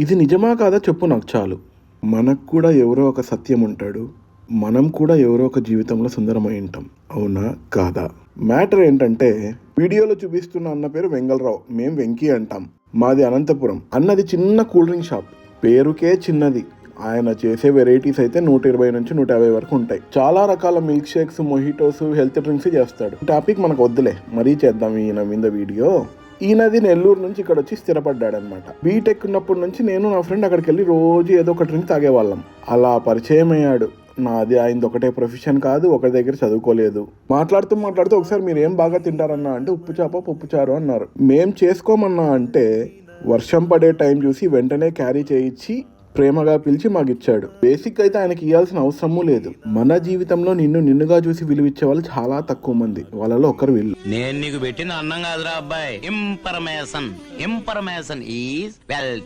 ఇది నిజమా కాదా చెప్పు నాకు చాలు. మనకు కూడా ఎవరో ఒక సత్యం ఉంటాడు. మనం కూడా ఎవరో ఒక జీవితంలో సుందరమై ఉంటాం. అవునా? కాదా? మ్యాటర్ ఏంటంటే వీడియోలో చూపిస్తున్న అన్న పేరు వెంగళరావు. మేం వెంకీ అంటాం. మాది అనంతపురం. అన్నది చిన్న కూల్ డ్రింక్ షాప్. పేరుకే చిన్నది. ఆయన చేసే వెరైటీస్ అయితే నూట ఇరవై నుంచి నూట యాభై వరకు ఉంటాయి. చాలా రకాల milk shakes mojitos health drinks చేస్తాడు. టాపిక్ మనకు వద్దులే. మరీ చేద్దాం ఈయన మీద వీడియో. ఈయనది నెల్లూరు నుంచి ఇక్కడ వచ్చి స్థిరపడ్డాడు అనమాట బీటెక్ ఉన్నప్పటి నుంచి నేను నా ఫ్రెండ్ అక్కడికి వెళ్ళి రోజు ఏదో ఒక డ్రింక్ తాగేవాళ్ళం. అలా పరిచయం అయ్యాడు. నాది ఆయనది ఒకటే ప్రొఫెషన్ కాదు ఒకరి దగ్గర చదువుకోలేదు. మాట్లాడుతూ మాట్లాడుతూ ఒకసారి మీరు ఏం బాగా తింటారన్నా అంటే ఉప్పు చేప పప్పు చారు అన్నారు. మేం చేసుకోమన్నా అంటే వర్షం పడే టైం చూసి వెంటనే క్యారీ చేయించి ప్రేమగా పిలిచి మాకు ఇచ్చాడు బేసిక్ అయితే ఆయనకి ఇవ్వాల్సిన అవసరమూ లేదు. మన జీవితంలో నిన్ను నిన్నుగా చూసి విలువిచ్చే వాళ్ళు చాలా తక్కువ మంది. వాళ్ళలో ఒకరు వీళ్ళు. నేను నీకు పెట్టిన అన్నం కాదురా అబ్బాయి. ఇంపర్మేషన్ ఇంపర్మేషన్ ఈజ్ వెల్త్